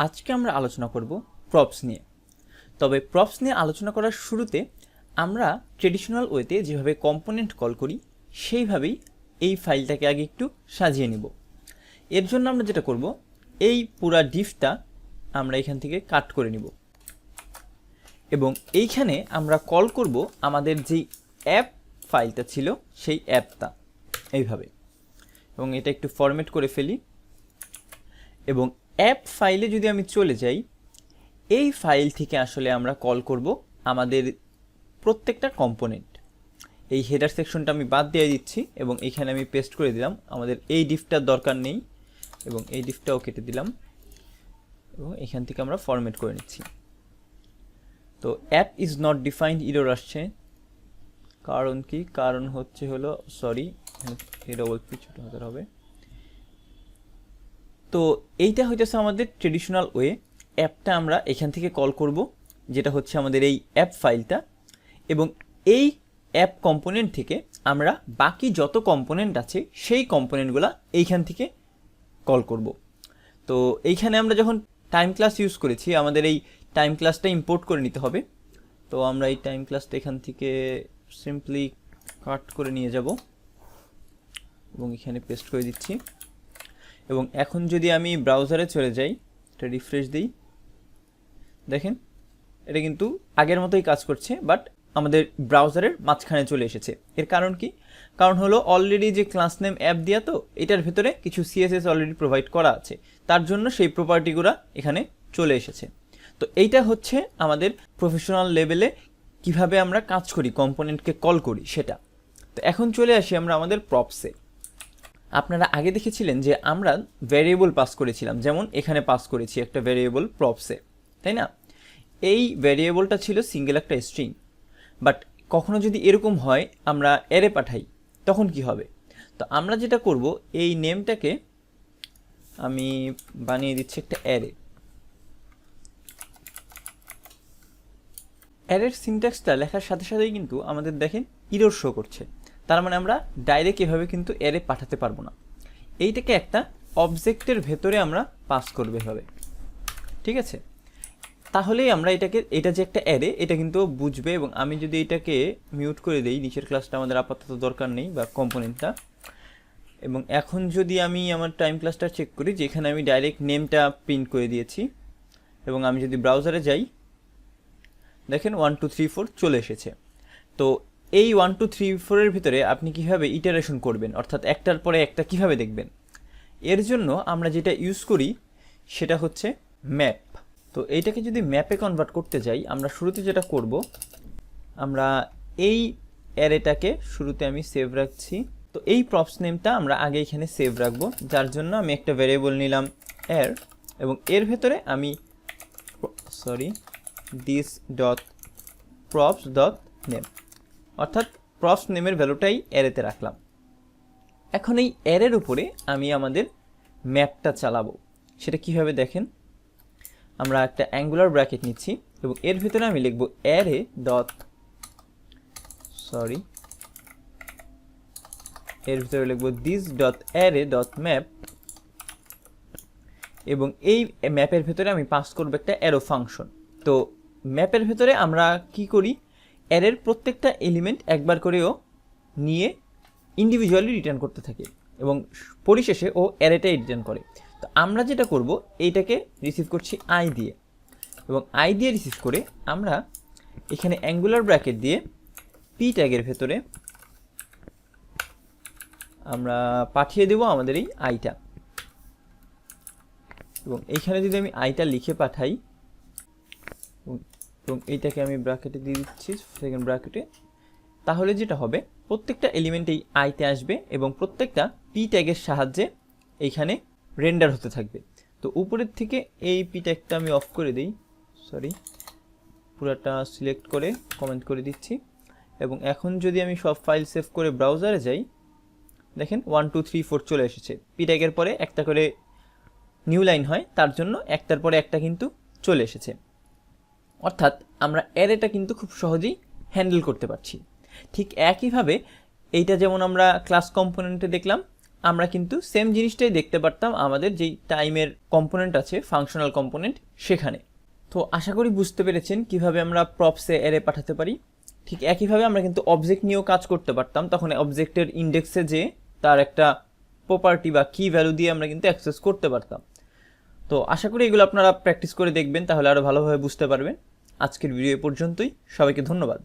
আজকে আমরা আলোচনা করব প্রপস নিয়ে। তবে প্রপস নিয়ে আলোচনা করার শুরুতে আমরা ট্রেডিশনাল ওয়েতে যেভাবে কম্পোনেন্ট কল করি, সেইভাবেই এই ফাইলটাকে আগে একটু সাজিয়ে নিব। এর জন্য আমরা যেটা করব, এই পুরা ডিফটা আমরা এখান থেকে কাট করে নিব। এবং এইখানে আমরা কল করব আমাদের যেই অ্যাপ ফাইলটা ছিল, সেই অ্যাপটা এইভাবে। এবং এটা একটু ফরম্যাট করে ফেলি। এবং অ্যাপ ফাইলে যদি আমি চলে যাই, এই ফাইল থেকে আসলে আমরা কল করব আমাদের প্রত্যেকটা কম্পোনেন্ট এই হেডার সেকশনটা আমি বাদ দিয়ে দিচ্ছি এবং এখানে আমি পেস্ট করে দিলাম। আমাদের এই ডিফটার দরকার নেই এবং এই ডিফটাও কেটে দিলাম এবং এখান থেকে আমরা ফরম্যাট করে নিচ্ছি। তো app is not defined error আসছে। কারণ কি? কারণ হচ্ছে হলো সরি ডবল পি ছোটো হাতের হবে। তো এইটা হইতেছে আমাদের ট্রেডিশনাল ওয়ে অ্যাপটা আমরা এখান থেকে কল করব, যেটা হচ্ছে আমাদের এই অ্যাপ ফাইলটা এবং এই অ্যাপ কম্পোনেন্ট থেকে আমরা বাকি যত কম্পোনেন্ট আছে, সেই কম্পোনেন্টগুলো এইখান থেকে কল করব। তো এইখানে আমরা যখন টাইম ক্লাস ইউজ করেছি, আমাদের এই টাইম ক্লাসটা ইম্পোর্ট করে নিতে হবে। তো আমরা এই টাইম ক্লাসটা এখান থেকে সিম্পলি কাট করে নিয়ে যাব, এবং এখানে পেস্ট করে দিচ্ছি। এবং এখন যদি আমি ব্রাউজারে চলে যাই, এটা রিফ্রেশ দিই। দেখেন, এটা কিন্তু আগের মতোই কাজ করছে বাট আমাদের ব্রাউজারের মাঝখানে চলে এসেছে। এর কারণ কি? কারণ হলো অলরেডি যে ক্লাস নেম অ্যাপ দেওয়া তো, এটার ভেতরে কিছু সিএসএস অলরেডি প্রোভাইড করা আছে। তার জন্য সেই প্রপার্টিগুলো এখানে চলে এসেছে। তো এইটা হচ্ছে আমাদের প্রফেশনাল লেভেলে কীভাবে আমরা কাজ করি কম্পোনেন্টকে কল করি, সেটা। তো এখন চলে আসি আমরা আমাদের প্রপসে আপনারা আগে দেখেছিলেন যে আমরা ভ্যারিয়েবল পাস করেছিলাম। যেমন এখানে পাস করেছি একটা ভ্যারিয়েবল প্রপসে তাই না? এই ভ্যারিয়েবলটা ছিল সিঙ্গেল একটা স্ট্রিং বাট কখনো যদি এরকম হয়, আমরা এরে পাঠাই, তখন কি হবে? তো আমরা যেটা করব, এই নেমটাকে আমি বানিয়ে দিচ্ছি একটা অ্যারে অ্যারের সিনট্যাক্সটা লেখার সাথে সাথেই কিন্তু আমাদের দেখেন ইরোর শো করছে। তার মানে আমরা ডাইরেক্ট এভাবে কিন্তু অ্যারে পাঠাতে পারব না। এইটাকে একটা অবজেক্টের ভেতরে আমরা পাস করবে হবে ঠিক আছে? তাহলেই আমরা এটাকে, এটা যে একটা অ্যারে এটা কিন্তু বুঝবে এবং আমি যদি এটাকে মিউট করে দিই, নিচের ক্লাসটা আমাদের আপাতত দরকার নেই বা কম্পোনেন্টটা এবং এখন যদি আমি আমার টাইম ক্লাসটা চেক করি, যেখানে আমি ডাইরেক্ট নেমটা প্রিন্ট করে দিয়েছি, এবং আমি যদি ব্রাউজারে যাই, দেখেন ওয়ান টু থ্রি ফোর চলে এসেছে। তো এই ওয়ান টু থ্রি ফোরের ভিতরে আপনি কীভাবে ইটারেশন করবেন? অর্থাৎ একটার পরে একটা কীভাবে দেখবেন? এর জন্য আমরা যেটা ইউজ করি, সেটা হচ্ছে ম্যাপ তো এইটাকে যদি ম্যাপে কনভার্ট করতে যাই, আমরা শুরুতে যেটা করব, আমরা এই অ্যারেটাকে শুরুতে আমি সেভ রাখছি। তো এই প্রপস নেমটা আমরা আগে এখানে সেভ রাখব। যার জন্য আমি একটা ভ্যারিয়েবল নিলাম এর এবং এর ভেতরে আমি sorry this dot props dot name অর্থাৎ প্রপস নেমের ভ্যালুটাই অ্যারেতে রাখলাম। এখন এই অ্যারের উপরে আমি আমাদের ম্যাপটা চালাবো। সেটা কীভাবে দেখেন? আমরা একটা অ্যাঙ্গুলার ব্র্যাকেট নিচ্ছি এবং এর ভিতরে আমি লিখব অ্যারে ডট সরি এর ভিতরে লিখব this dot array dot map এবং এই ম্যাপের ভেতরে আমি পাস করব একটা অ্যারো ফাংশন তো ম্যাপের ভেতরে আমরা কি করি? অ্যারের প্রত্যেকটা এলিমেন্ট একবার করেও নিয়ে ইন্ডিভিজুয়ালি রিটার্ন করতে থাকে এবং পরিশেষে ও অ্যারেটাই রিটার্ন করে। তো আমরা যেটা করব, এইটাকে রিসিভ করছি আই দিয়ে এবং আই দিয়ে রিসিভ করে আমরা এখানে অ্যাঙ্গুলার ব্র্যাকেট দিয়ে পি ট্যাগের ভেতরে আমরা পাঠিয়ে দেব আমাদের এই আইটা এবং এইখানে যদি আমি আইটা লিখে পাঠাই এবং এইটাকে আমি ব্র্যাকেটে দিয়ে দিচ্ছি সেকেন্ড ব্র্যাকেটে তাহলে যেটা হবে, প্রত্যেকটা এলিমেন্ট এই আইতে আসবে এবং প্রত্যেকটা পি ট্যাগের সাহায্যে এইখানে রেন্ডার হতে থাকবে। তো উপরের থেকে এই পি ট্যাগটা আমি অফ করে দিই। সরি পুরাটা সিলেক্ট করে কমেন্ট করে দিচ্ছি। এবং এখন যদি আমি সব ফাইল সেভ করে ব্রাউজারে যাই, দেখেন ওয়ান টু থ্রি ফোর চলে এসেছে। পি ট্যাগের পরে একটা করে নিউ লাইন হয়, তার জন্য একটার পরে একটা কিন্তু চলে এসেছে। অর্থাৎ আমরা অ্যারেটা কিন্তু খুব সহজেই হ্যান্ডেল করতে পারছি। ঠিক একইভাবে এইটা যেমন আমরা ক্লাস কম্পোনেন্টে দেখলাম, আমরা কিন্তু সেম জিনিসটাই দেখতে পারতাম আমাদের যেই টাইমের কম্পোনেন্ট আছে, ফাংশনাল কম্পোনেন্ট সেখানে। তো আশা করি বুঝতে পেরেছেন কীভাবে আমরা প্রপসে এরে পাঠাতে পারি। ঠিক একইভাবে আমরা কিন্তু অবজেক্ট নিয়েও কাজ করতে পারতাম, তখন অবজেক্টের ইন্ডেক্সে যে তার একটা প্রপার্টি বা কি ভ্যালু দিয়ে আমরা কিন্তু অ্যাক্সেস করতে পারতাম। তো আশা করি এগুলো আপনারা প্র্যাকটিস করে দেখবেন, তাহলে আরও ভালোভাবে বুঝতে পারবেন। আজকের ভিডিও পর্যন্তই। সবাইকে ধন্যবাদ।